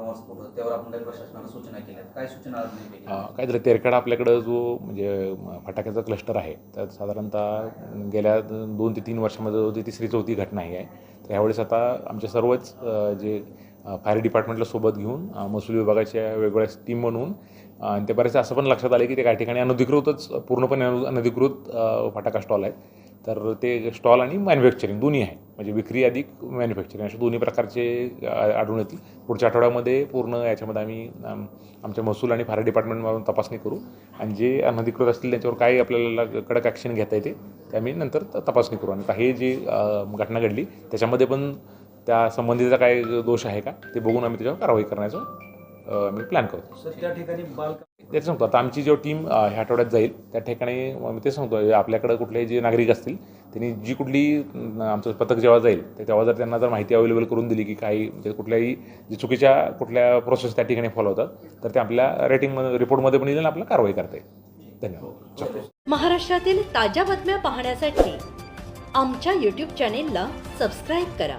होतं त्यावर आपण प्रशासनाला सूचना केल्या काय सूचना तेरखेडा आपल्याकडं जो म्हणजे फटाक्याचा क्लस्टर आहे तर साधारणतः गेल्या दोन ते तीन वर्षामध्ये ती तिसरी चौथी घटना ही आहे. तर यावेळेस आता आमचे सर्वच जे फायर डिपार्टमेंटला सोबत घेऊन महसूल विभागाच्या वेगवेगळ्या टीम म्हणून आणि ते बरेच असं पण लक्षात आलं की ते काही ठिकाणी अनधिकृतच पूर्णपणे अनु- अनधिकृत फटाका स्टॉल आहेत. तर ते स्टॉल आणि मॅन्युफॅक्चरिंग दोन्ही आहे. म्हणजे विक्री अधिक मॅन्युफॅक्चरिंग अशा दोन्ही प्रकारचे आढळून येतील. पुढच्या आठवड्यामध्ये पूर्ण याच्यामध्ये आम्ही आमच्या महसूल आणि फायर डिपार्टमेंटमधून तपासणी करू. आणि जे अनधिकृत असतील त्यांच्यावर काय आपल्याला कडक ॲक्शन घेता येते ते आम्ही नंतर तपासणी करू. आणि काही जी घटना घडली त्याच्यामध्ये पण त्या संबंधीचा काय दोष आहे का ते बघून आम्ही त्याच्यावर कारवाई करण्याचा आम्ही प्लॅन करतो. सर त्या ठिकाणी बाल तेच सांगतो आता आमची जेव्हा टीम ह्या आठवड्यात जाईल त्या ठिकाणी मी तेच सांगतो आपल्याकडे कुठले जे नागरिक असतील त्यांनी जी कुठली आमचं पथक जेव्हा जाईल ते तेव्हा जर त्यांना जर माहिती अवेलेबल करून दिली की काही म्हणजे कुठल्याही जे चुकीच्या कुठल्या प्रोसेस त्या ठिकाणी फॉलो होतात तर ते आपल्या रेटिंगमध्ये रिपोर्टमध्ये पण येईल आणि आपल्याला कारवाई करता येईल. धन्यवाद. महाराष्ट्रातील ताज्या बातम्या पाहण्यासाठी आमच्या यूट्यूब चॅनेलला सबस्क्राईब करा.